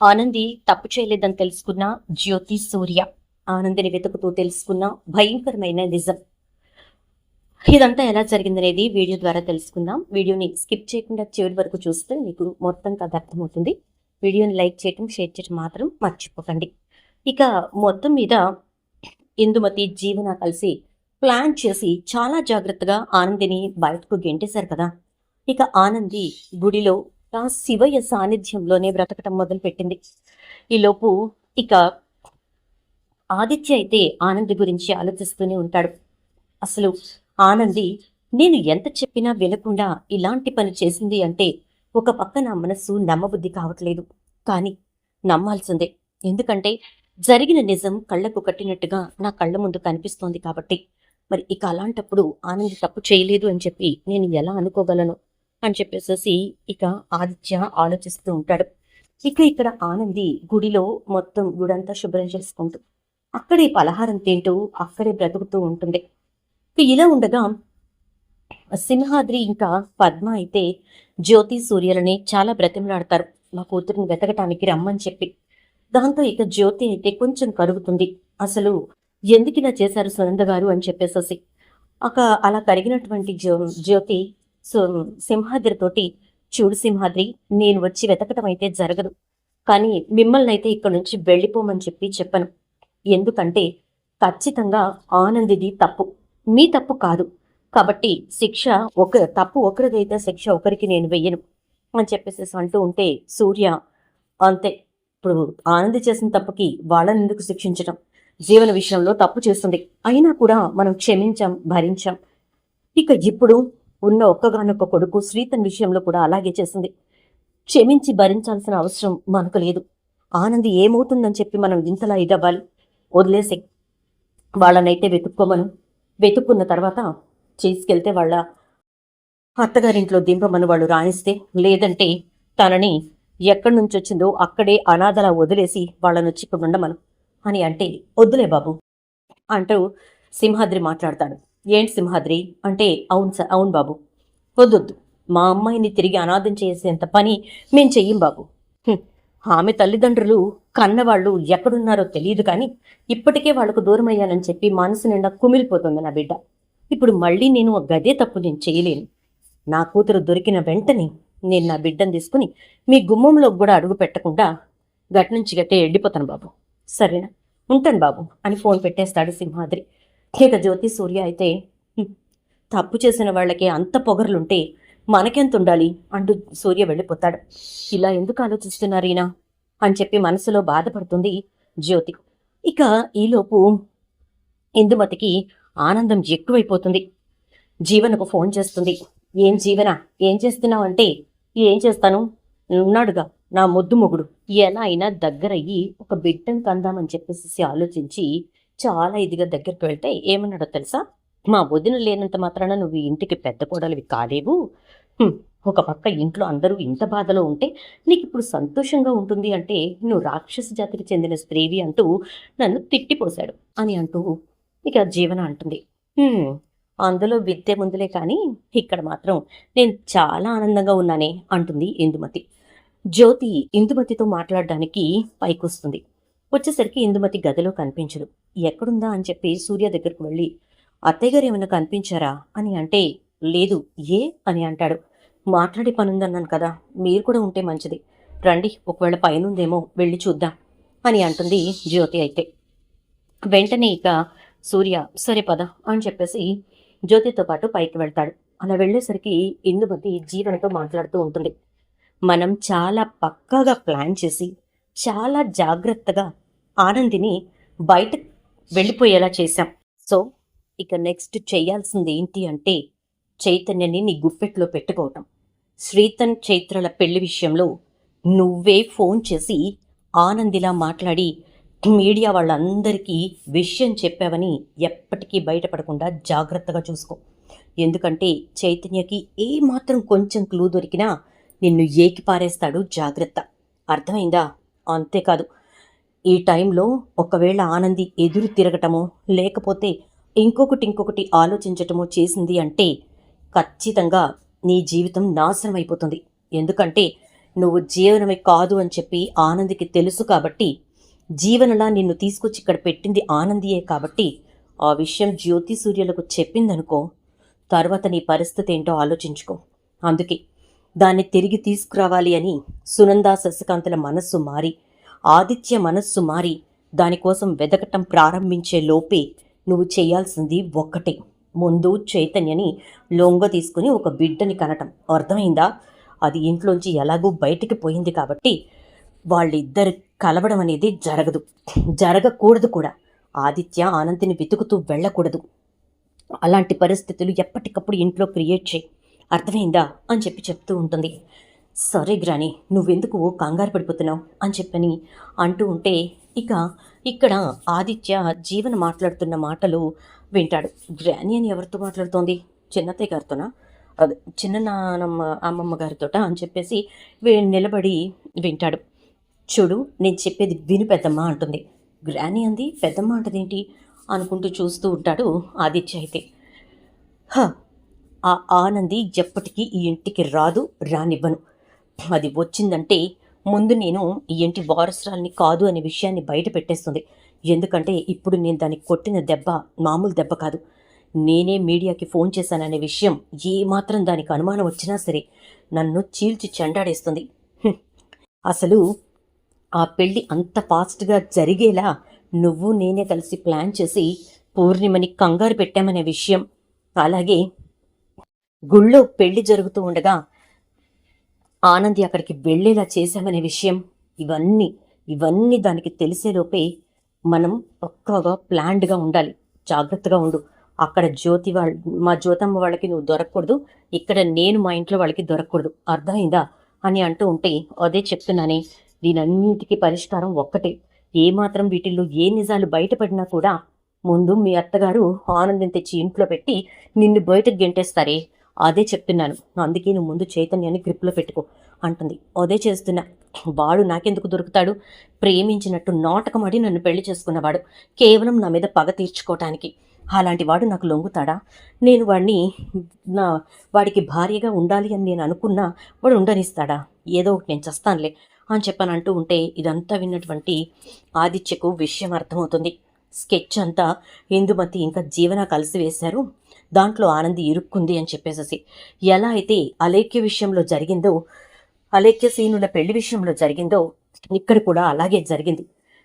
ఆనంది తప్పు చేయలేదని తెలుసుకున్న జ్యోతి సూర్య. ఆనందిని వెతుకుతూ తెలుసుకున్న భయంకరమైన నిజం. ఇదంతా ఎలా జరిగిందనేది వీడియో ద్వారా తెలుసుకుందాం. వీడియోని స్కిప్ చేయకుండా చివరి వరకు చూస్తే మీకు మొత్తం కథ అర్థమవుతుంది. వీడియోని లైక్ చేయటం షేర్ చేయటం మాత్రం మర్చిపోకండి. ఇక మొత్తం మీద ఇందుమతి జీవన కలిసి ప్లాన్ చేసి చాలా జాగ్రత్తగా ఆనందిని బయటకు గెంటేశారు కదా. ఇక ఆనంది గుడిలో శివయ్య సాన్నిధ్యంలోనే బ్రతకటం మొదలుపెట్టింది. ఈలోపు ఇక ఆదిత్య అయితే ఆనంది గురించి ఆలోచిస్తూనే ఉంటాడు. అసలు ఆనంది నేను ఎంత చెప్పినా వినకుండా ఇలాంటి పని చేసింది అంటే ఒక పక్క నా మనస్సు నమ్మబుద్ధి కావట్లేదు. కానీ నమ్మాల్సిందే. ఎందుకంటే జరిగిన నిజం కళ్ళకు కట్టినట్టుగా నా కళ్ళ ముందు కనిపిస్తోంది కాబట్టి. మరి ఇక అలాంటప్పుడు ఆనంది తప్పు చేయలేదు అని చెప్పి నేను ఎలా అనుకోగలను? అని చెప్పేసేసి ఇక ఆదిత్య ఆలోచిస్తూ ఉంటాడు. ఇక ఇక్కడ ఆనంది గుడిలో మొత్తం గుడంతా శుభ్రం చేసుకుంటూ అక్కడే పలహారం తింటూ అక్కడే బ్రతుకుతూ ఉంటుంది. ఇలా ఉండగా సింహాద్రి ఇంకా పద్మ అయితే జ్యోతి సూర్యలని చాలా బ్రతిమలాడతారు. మా కూతురిని వెతకటానికి రమ్మని చెప్పి. దాంతో ఇక జ్యోతి అయితే కొంచెం కరుగుతుంది. అసలు ఎందుకు ఇలా చేశారు సునంద గారు అని చెప్పేసేసి. ఒక అలా కరిగినటువంటి జ్యో జ్యోతి సో సింహాద్రితోటి చూడు సింహాద్రి నేను వచ్చి వెతకటం అయితే జరగదు. కానీ మిమ్మల్ని అయితే ఇక్కడ నుంచి వెళ్ళిపోమని చెప్పి చెప్పను. ఎందుకంటే ఖచ్చితంగా ఆనందిది తప్పు. మీ తప్పు కాదు. కాబట్టి శిక్ష ఒక తప్పు ఒకరిదైతే శిక్ష ఒకరికి నేను వెయ్యను అని చెప్పేసి అంటూ ఉంటే సూర్య అంతే. ఇప్పుడు ఆనంది చేసిన తప్పుకి వాళ్ళని ఎందుకు శిక్షించడం జీవన విషయంలో తప్పు చేస్తుంది. అయినా కూడా మనం క్షమించాం భరించాం. ఇక ఇప్పుడు ఉన్న ఒక్కగానొక్క కొడుకు శ్రీతన్ విషయంలో కూడా అలాగే చేసింది. క్షమించి భరించాల్సిన అవసరం మనకు లేదు. ఆనంది ఏమవుతుందని చెప్పి మనం ఇంతలా ఇదవ్వాలి. వదిలేసే వాళ్ళనైతే వెతుక్కోమను. వెతుక్కున్న తర్వాత చేసుకెళ్తే వాళ్ళ అత్తగారింట్లో దింపమని వాళ్ళు రాణిస్తే లేదంటే తనని ఎక్కడి నుంచి వచ్చిందో అక్కడే అనాథలా వదిలేసి వాళ్ళని వచ్చి ఇక్కడ ఉండమను అని అంటే వద్దులే బాబు అంటూ సింహాద్రి మాట్లాడతాడు. ఏంటి సింహాద్రి? అంటే అవును సార్ అవును బాబు. వద్దొద్దు. మా అమ్మాయిని తిరిగి అనాథం చేసేంత పని మేం చెయ్యం బాబు. ఆమె తల్లిదండ్రులు కన్నవాళ్ళు ఎక్కడున్నారో తెలియదు కానీ ఇప్పటికే వాళ్ళకు దూరం అయ్యానని చెప్పి మనసు నిండా కుమిలిపోతుంది నా బిడ్డ. ఇప్పుడు మళ్ళీ నేను గదే తప్పు నేను చేయలేను. నా కూతురు దొరికిన వెంటనే నేను నా బిడ్డను తీసుకుని మీ గుమ్మంలో కూడా అడుగు పెట్టకుండా గట్నుంచి గట్టే వెళ్ళిపోతాను బాబు. సరేనా? ఉంటాను బాబు అని ఫోన్ పెట్టేస్తాడు సింహాద్రి. ఇక జ్యోతి సూర్య అయితే తప్పు చేసిన వాళ్ళకి అంత పొగర్లుంటే మనకెంత ఉండాలి అంటూ సూర్య వెళ్ళిపోతాడు. ఇలా ఎందుకు ఆలోచిస్తున్నారు ఈయన అని చెప్పి మనసులో బాధపడుతుంది జ్యోతి. ఇక ఈలోపు ఇందుమతికి ఆనందం ఎక్కువైపోతుంది. జీవనకు ఫోన్ చేస్తుంది. ఏం జీవన? ఏం చేస్తున్నావు అంటే ఏం చేస్తాను? ఉన్నాడుగా నా ముద్దు మొగుడు. ఎలా అయినా దగ్గరయ్యి ఒక బిడ్డను కందామని చెప్పేసి ఆలోచించి చాలా ఇదిగా దగ్గరికి వెళ్తే ఏమన్నాడో తెలుసా? మా వదిన లేనంత మాత్రాన నువ్వు ఇంటికి పెద్ద కోడలివి కాలేవు. ఒక పక్క ఇంట్లో అందరూ ఇంత బాధలో ఉంటే నీకు ఇప్పుడు సంతోషంగా ఉంటుంది అంటే నువ్వు రాక్షస జాతికి చెందిన స్త్రీవి అంటూ నన్ను తిట్టిపోశాడు అని అంటూ ఇక జీవన అంటుంది. అందులో విద్య ముందులే కానీ ఇక్కడ మాత్రం నేను చాలా ఆనందంగా ఉన్నానే అంటుంది ఇందుమతి. జ్యోతి ఇందుమతితో మాట్లాడడానికి పైకొస్తుంది. వచ్చేసరికి ఇందుమతి గదిలో కనిపించదు. ఎక్కడుందా అని చెప్పి సూర్య దగ్గరకు వెళ్ళి అత్తయ్య గారు ఏమైనా కనిపించారా? అని అంటే లేదు. ఏ? అని అంటాడు. మాట్లాడే పనుందన్నాను కదా మీరు కూడా ఉంటే మంచిది. రండి ఒకవేళ పైనుందేమో వెళ్ళి చూద్దాం. అని అంటుంది జ్యోతి అయితే. వెంటనే ఇక సూర్య సరే పద అని చెప్పేసి జ్యోతితో పాటు పైకి వెళ్తాడు. అలా వెళ్ళేసరికి ఇందుమతి జీవనతో మాట్లాడుతూ ఉంటుంది. మనం చాలా పక్కాగా ప్లాన్ చేసి చాలా జాగ్రత్తగా ఆనందిని బయట వెళ్ళిపోయేలా చేశాం. సో ఇక నెక్స్ట్ చేయాల్సింది ఏంటి అంటే చైతన్యని నీ గుప్పెట్లో పెట్టుకోవటం. శ్రీతన్ చైత్రల పెళ్ళి విషయంలో నువ్వే ఫోన్ చేసి ఆనందిలా మాట్లాడి మీడియా వాళ్ళందరికీ విషయం చెప్పావని ఎప్పటికీ బయటపడకుండా జాగ్రత్తగా చూసుకో. ఎందుకంటే చైతన్యకి ఏ మాత్రం కొంచెం క్లూ దొరికినా నిన్ను ఏకి పారేస్తాడు జాగ్రత్త. అర్థమైందా? అంతేకాదు ఈ టైంలో ఒకవేళ ఆనంది ఎదురు తిరగటమో లేకపోతే ఇంకొకటి ఇంకొకటి ఆలోచించటమో చేసింది అంటే ఖచ్చితంగా నీ జీవితం నాశనం అయిపోతుంది ఎందుకంటే నువ్వు జీవనమే కాదు అని చెప్పి ఆనందికి తెలుసు కాబట్టి జీవనలా నిన్ను తీసుకొచ్చి ఇక్కడ పెట్టింది ఆనందియే కాబట్టి ఆ విషయం జ్యోతి సూర్యులకు చెప్పిందనుకో తర్వాత నీ పరిస్థితి ఏంటో ఆలోచించుకో. అందుకే దాన్ని తిరిగి తీసుకురావాలి అని సునందా శశికాంతల మనస్సు మారి ఆదిత్య మనస్సు మారి దానికోసం వెదకటం ప్రారంభించే లోపే నువ్వు చేయాల్సింది ఒక్కటే. ముందు చైతన్యని లొంగ తీసుకుని ఒక బిడ్డని కనటం. అర్థమైందా? అది ఇంట్లోంచి ఎలాగూ బయటికి పోయింది కాబట్టి వాళ్ళిద్దరు కలవడం అనేది జరగదు. జరగకూడదు కూడా. ఆదిత్య ఆనందిని వెతుకుతూ వెళ్ళకూడదు. అలాంటి పరిస్థితులు ఎప్పటికప్పుడు ఇంట్లో క్రియేట్ చేయి. అర్థమైందా? అని చెప్పి చెప్తూ ఉంటుంది. సరే గ్రాని నువ్వెందుకు కంగారు పడిపోతున్నావు? అని చెప్పని అంటూ ఉంటే ఇక ఇక్కడ ఆదిత్య జీవన మాట్లాడుతున్న మాటలు వింటాడు. గ్రాని అని ఎవరితో మాట్లాడుతోంది? చిన్నత్తయ్య గారితోనా? అదే చిన్న నానమ్మ అమ్మమ్మ గారితోట? అని చెప్పేసి నిలబడి వింటాడు. చూడు నేను చెప్పేది విను పెద్దమ్మ అంటుంది. గ్రాని అంది పెద్దమ్మ అంటదేంటి? అనుకుంటూ చూస్తూ ఉంటాడు ఆదిత్య అయితే. హ ఆ ఆనంది ఎప్పటికీ ఈ ఇంటికి రాదు రానివ్వను. అది వచ్చిందంటే ముందు నేను ఈ ఇంటి వారసురాల్ని కాదు అనే విషయాన్ని బయట పెట్టేస్తుంది. ఎందుకంటే ఇప్పుడు నేను దానికి కొట్టిన దెబ్బ మామూలు దెబ్బ కాదు. నేనే మీడియాకి ఫోన్ చేశాననే విషయం ఏమాత్రం దానికి అనుమానం వచ్చినా సరే నన్ను చీల్చి చెండాడేస్తుంది. అసలు ఆ పెళ్ళి అంత ఫాస్ట్గా జరిగేలా నువ్వు నేనే కలిసి ప్లాన్ చేసి పూర్ణిమని కంగారు పెట్టామనే విషయం. అలాగే గుళ్ళో పెళ్ళి జరుగుతూ ఉండగా ఆనంది అక్కడికి వెళ్ళేలా చేశామనే విషయం ఇవన్నీ ఇవన్నీ దానికి తెలిసేలోపే మనం పక్కాగా ప్లాన్డ్గా ఉండాలి. జాగ్రత్తగా ఉండు. అక్కడ జ్యోతి వాళ్ళ మా జ్యోతమ్మ వాళ్ళకి నువ్వు దొరకకూడదు. ఇక్కడ నేను మా ఇంట్లో వాళ్ళకి దొరకకూడదు. అర్థమైందా? అని అంటూ ఉంటే అదే చెప్తున్నానే దీనన్నిటికీ పరిష్కారం ఒక్కటే. ఏమాత్రం వీటిల్లో ఏ నిజాలు బయటపడినా కూడా ముందు మీ అత్తగారు ఆనందం తెచ్చి ఇంట్లో పెట్టి నిన్ను బయటకు గెంటేస్తారే? అదే చెప్తున్నాను. అందుకే నువ్వు ముందు చైతన్యాన్ని గ్రిప్లో పెట్టుకో అంటుంది. అదే చేస్తున్నా. వాడు నాకెందుకు దొరుకుతాడు? ప్రేమించినట్టు నాటకమడి నన్ను పెళ్ళి చేసుకున్నవాడు. కేవలం నా మీద పగ తీర్చుకోవటానికి అలాంటి వాడు నాకు లొంగుతాడా? నేను వాడిని నా వాడికి భార్యగా ఉండాలి అని నేను అనుకున్నా వాడు ఉండనిస్తాడా? ఏదో ఒకటి నేను చేస్తానులే అని చెప్పని అంటూ ఉంటే ఇదంతా విన్నటువంటి ఆదిత్యకు విషయం అర్థమవుతుంది. స్కెచ్ అంతా ఇందుమతి ఇంకా జీవన కలిసి వేశారు. దాంట్లో ఆనంది ఇరుక్కుంది అని చెప్పేసేసి ఎలా అయితే అలేఖ్య విషయంలో జరిగిందో అలేఖ్య సీనుల పెళ్ళి విషయంలో జరిగిందో ఇక్కడ కూడా అలాగే జరిగింది.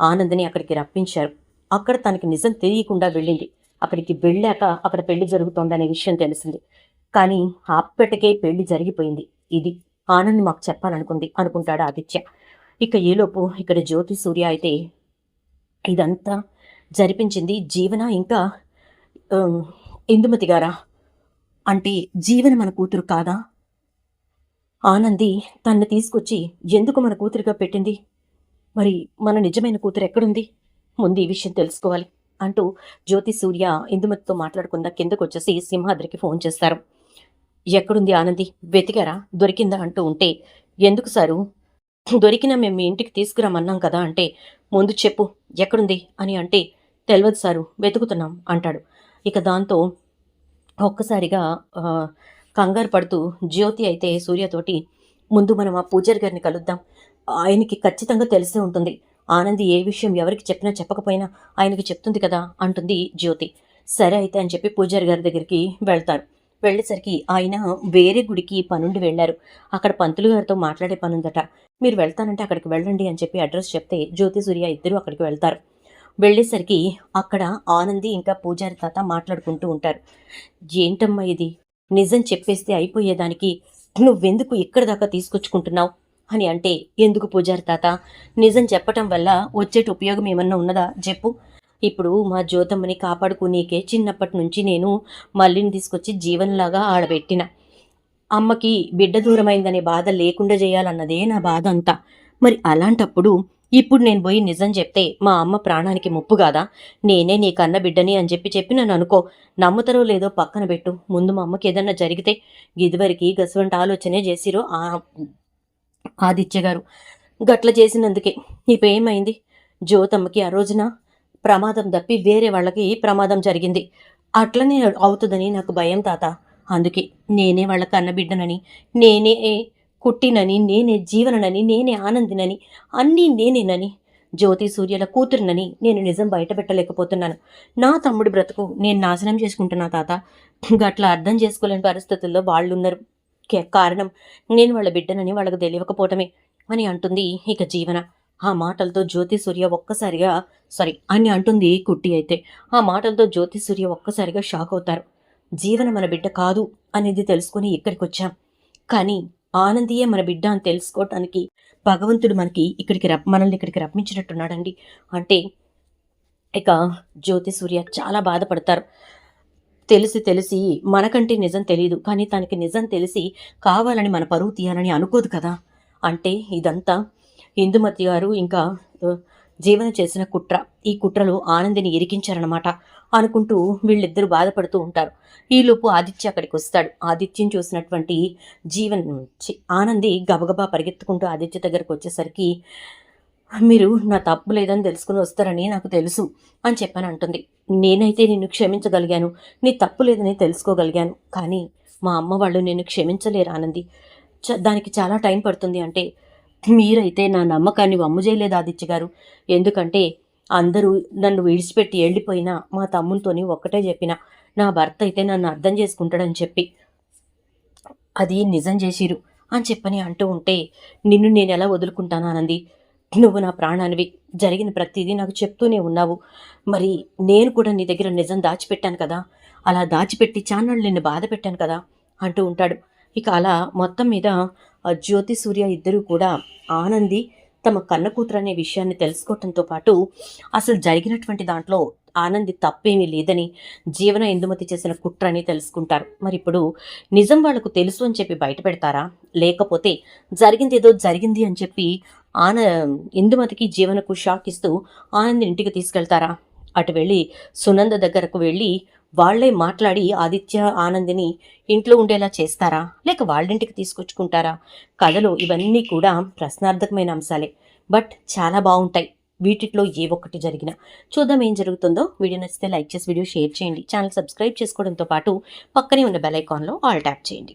ఆనందిని అక్కడికి రప్పించారు. అక్కడ తనకి నిజం తెలియకుండా వెళ్ళింది. అక్కడికి వెళ్ళాక అక్కడ పెళ్ళి జరుగుతోందనే విషయం తెలిసింది. కానీ అప్పటికే పెళ్ళి జరిగిపోయింది. ఇది ఆనంద్ మాకు చెప్పాలనుకుంది అనుకుంటాడు ఆదిత్య. ఇక ఈలోపు ఇక్కడ జ్యోతి సూర్య అయితే ఇదంతా జరిపించింది. జీవన ఇంకా ఇందుమతి గారా? అంటే జీవన మన కూతురు కాదా? ఆనంది తన్ను తీసుకొచ్చి ఎందుకు మన కూతురుగా పెట్టింది? మరి మన నిజమైన కూతురు ఎక్కడుంది? ముందు ఈ విషయం తెలుసుకోవాలి అంటూ జ్యోతి సూర్య ఇందుమతితో మాట్లాడకుండా కిందకు వచ్చేసి సింహాద్రికి ఫోన్ చేస్తారు. ఎక్కడుంది ఆనంది? వెతికారా? దొరికిందా? అంటూ ఉంటే ఎందుకు సారు? దొరికినా మేము మీ ఇంటికి తీసుకురామన్నాం కదా అంటే ముందు చెప్పు ఎక్కడుంది? అని అంటే తెలియదు సారు వెతుకుతున్నాం అంటాడు. ఇక దాంతో ఒక్కసారిగా కంగారు పడుతూ జ్యోతి అయితే సూర్యతోటి ముందు మనం ఆ పూజారి గారిని కలుద్దాం. ఆయనకి ఖచ్చితంగా తెలిసే ఉంటుంది. ఆనంది ఏ విషయం ఎవరికి చెప్పినా చెప్పకపోయినా ఆయనకి చెప్తుంది కదా అంటుంది జ్యోతి. సరే అయితే అని చెప్పి పూజారి గారి దగ్గరికి వెళ్తారు. వెళ్ళేసరికి ఆయన వేరే గుడికి పనుండి వెళ్ళారు. అక్కడ పంతులు గారితో మాట్లాడే పనుందట. మీరు వెళ్తానంటే అక్కడికి వెళ్ళండి అని చెప్పి అడ్రస్ చెప్తే జ్యోతి సూర్య ఇద్దరు అక్కడికి వెళ్తారు. వెళ్ళేసరికి అక్కడ ఆనంది ఇంకా పూజారి తాత మాట్లాడుకుంటూ ఉంటారు. ఏంటమ్మా ఇది? నిజం చెప్పేస్తే అయిపోయేదానికి నువ్వెందుకు ఇక్కడ దాకా తీసుకొచ్చుకుంటున్నావు? అని అంటే ఎందుకు పూజారి తాత? నిజం చెప్పటం వల్ల వచ్చేటి ఉపయోగం ఏమన్నా ఉన్నదా? చెప్పు. ఇప్పుడు మా జ్యోతమ్మని కాపాడుకునేకే చిన్నప్పటి నుంచి నేను మల్లిని తీసుకొచ్చి జీవనలాగా ఆడబెట్టిన. అమ్మకి బిడ్డ దూరమైందనే బాధ లేకుండా చేయాలన్నదే నా బాధ అంతా. మరి అలాంటప్పుడు ఇప్పుడు నేను పోయి నిజం చెప్తే మా అమ్మ ప్రాణానికి ముప్పు కాదా? నేనే నీ కన్న బిడ్డని అని చెప్పి చెప్పి నన్ను అనుకో. నమ్ముతారో లేదో పక్కన పెట్టు. ముందు మా అమ్మకి ఏదన్నా జరిగితే ఇదివరకు గసవంటి ఆలోచనే చేసిరో ఆ ఆదిత్య గారు గట్ల చేసినందుకే. ఇప్పుడు ఏమైంది? జ్యోతమ్మకి ఆ రోజున ప్రమాదం తప్పి వేరే వాళ్ళకి ప్రమాదం జరిగింది. అట్లనే అవుతుందని నాకు భయం తాత. అందుకే నేనే వాళ్ళ కన్న బిడ్డనని నేనే కుట్టినని నేనే జీవననని నేనే ఆనందినని అన్నీ నేనేనని జ్యోతి సూర్యల కూతురునని నేను నిజం బయటపెట్టలేకపోతున్నాను నా తమ్ముడి బ్రతుకు నేను నాశనం చేసుకుంటున్నా తాత. గట్లా అర్థం చేసుకోలేని పరిస్థితుల్లో వాళ్ళు ఉన్నారు కే- కారణం నేను వాళ్ళ బిడ్డనని వాళ్ళకు తెలియకపోవటమే అని అంటుంది ఇక జీవన. ఆ మాటలతో జ్యోతి సూర్య ఒక్కసారిగా సారీ అని అంటుంది కుట్టి అయితే. ఆ మాటలతో జ్యోతి సూర్య ఒక్కసారిగా షాక్ అవుతారు. జీవన మన బిడ్డ కాదు అనేది తెలుసుకుని ఇక్కడికి వచ్చాం కానీ ఆనందియే మన బిడ్డ అని తెలుసుకోవటానికి భగవంతుడు మనకి ఇక్కడికి రప్ మనల్ని ఇక్కడికి రప్పించినట్టున్నాడండి. అంటే ఇక జ్యోతి సూర్య చాలా బాధపడతారు. తెలిసి తెలిసి మనకంటే నిజం తెలియదు కానీ తనకి నిజం తెలిసి కావాలని మన పరువు తీయాలని అనుకోదు కదా. అంటే ఇదంతా ఇందుమతి గారు ఇంకా జీవన చేసిన కుట్ర. ఈ కుట్రలో ఆనందిని ఇరికించారనమాట అనుకుంటూ వీళ్ళిద్దరూ బాధపడుతూ ఉంటారు. ఈలోపు ఆదిత్య అక్కడికి వస్తాడు. ఆదిత్యం చూసినటువంటి జీవన్ ఆనంది గబగబా పరిగెత్తుకుంటూ ఆదిత్య దగ్గరకు వచ్చేసరికి మీరు నా తప్పు లేదని తెలుసుకుని వస్తారని నాకు తెలుసు అని చెప్పని అంటుంది. నేనైతే నిన్ను క్షమించగలిగాను. నీ తప్పు లేదని తెలుసుకోగలిగాను. కానీ మా అమ్మ వాళ్ళు నిన్ను క్షమించలేరు ఆనంది. చ- దానికి చాలా టైం పడుతుంది అంటే మీరైతే నా నమ్మకాన్ని వమ్ము చేయలేదు ఆదిత్య గారు. ఎందుకంటే అందరూ నన్ను విడిచిపెట్టి వెళ్ళిపోయినా మా తమ్ములతోని ఒక్కటే చెప్పిన. నా భర్త అయితే నన్ను అర్థం చేసుకుంటాడని చెప్పి. అది నిజం చేసిరు అని చెప్పని అంటూ ఉంటే నిన్ను నేను ఎలా వదులుకుంటాను ఆనంది? నువ్వు నా ప్రాణానివి. జరిగిన ప్రతిదీ నాకు చెప్తూనే ఉన్నావు. మరి నేను కూడా నీ దగ్గర నిజం దాచిపెట్టాను కదా? అలా దాచిపెట్టి చాన్నాళ్ళు నిన్ను బాధ పెట్టాను కదా? అంటూ ఉంటాడు. ఇక అలా మొత్తం మీద జ్యోతి సూర్య ఇద్దరూ కూడా ఆనంది తమ కన్న కూతురు అనే విషయాన్ని తెలుసుకోవటంతో పాటు అసలు జరిగినటువంటి దాంట్లో ఆనంది తప్పేమీ లేదని జీవన ఇందుమతి చేసిన కుట్ర అని తెలుసుకుంటారు. మరి ఇప్పుడు నిజం వాళ్ళకు తెలుసు అని చెప్పి బయట పెడతారా? లేకపోతే జరిగింది ఏదో జరిగింది అని చెప్పి ఆన ఇందుమతికి జీవనకు షాక్ ఇస్తూ ఆనందిని ఇంటికి తీసుకెళ్తారా? అటు వెళ్ళి సునంద దగ్గరకు వెళ్ళి వాళ్ళే మాట్లాడి ఆదిత్య ఆనందిని ఇంట్లో ఉండేలా చేస్తారా? లేక వాళ్ళింటికి తీసుకొచ్చుకుంటారా? కథలో ఇవన్నీ కూడా ప్రశ్నార్థకమైన అంశాలే. బట్ చాలా బాగుంటాయి. వీటిలో ఏ ఒక్కటి జరిగినా. చూద్దాం ఏం జరుగుతుందో. వీడియో నచ్చితే లైక్ చేసి వీడియో షేర్ చేయండి. ఛానల్ సబ్స్క్రైబ్ చేసుకోవడంతో పాటు పక్కనే ఉన్న బెల్ ఐకాన్లో ఆల్ ట్యాప్ చేయండి.